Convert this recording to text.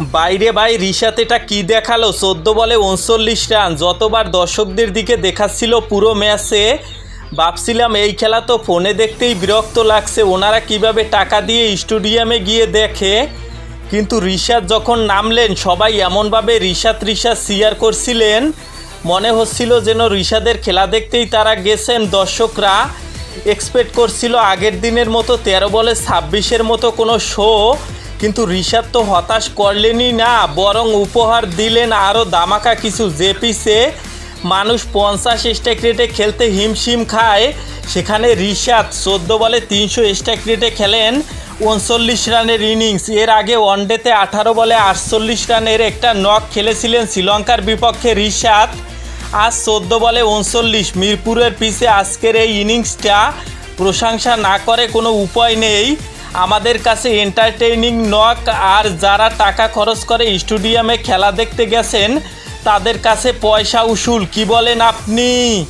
বাইরে ভাই, রিশাত এটা কি দেখাল? চোদ্দ বলে উনচল্লিশ রান। যতবার দর্শকদের দিকে দেখাচ্ছিল পুরো ম্যাচে, ভাবছিলাম এই খেলা তো ফোনে দেখতেই বিরক্ত লাগছে। ওনারা কীভাবে টাকা দিয়ে স্টেডিয়ামে গিয়ে দেখে? কিন্তু রিশাদ যখন নামলেন, সবাই এমনভাবে রিশাদ রিশাদ শেয়ার করছিলেন। মনে হচ্ছিল যেন রিশাদের খেলা দেখতেই তারা গেছেন। দর্শকরা এক্সপেক্ট করছিল আগের দিনের মতো তেরো বলে ছাব্বিশের মতো কোনো শো কিন্তু ঋষাদ তো হতাশ করলেনই না, বরং উপহার দিলেন আরও দামাকা কিছু। যে পিসে মানুষ পঞ্চাশ স্ট্রাইক রেটে খেলতে হিমশিম খায়। সেখানে ঋষাদ চোদ্দ বলে তিনশো স্ট্রাইক রেটে খেলেন উনচল্লিশ রানের ইনিংস। এর আগে ওয়ানডেতে আঠারো বলে আটচল্লিশ রানের একটা নক খেলেছিলেন শ্রীলঙ্কার বিপক্ষে ঋষাদ আজ চোদ্দ বলে উনচল্লিশ। মিরপুরের পিছে আজকের এই ইনিংসটা প্রশংসা না করে কোনো উপায় নেই। আমাদের কাছে এন্টারটেইনিং নক আর যারা টাকা খরচ করে স্টেডিয়ামে খেলা দেখতে গেছেন, তাদের কাছে পয়সা উসুল, কি বলেন আপনি?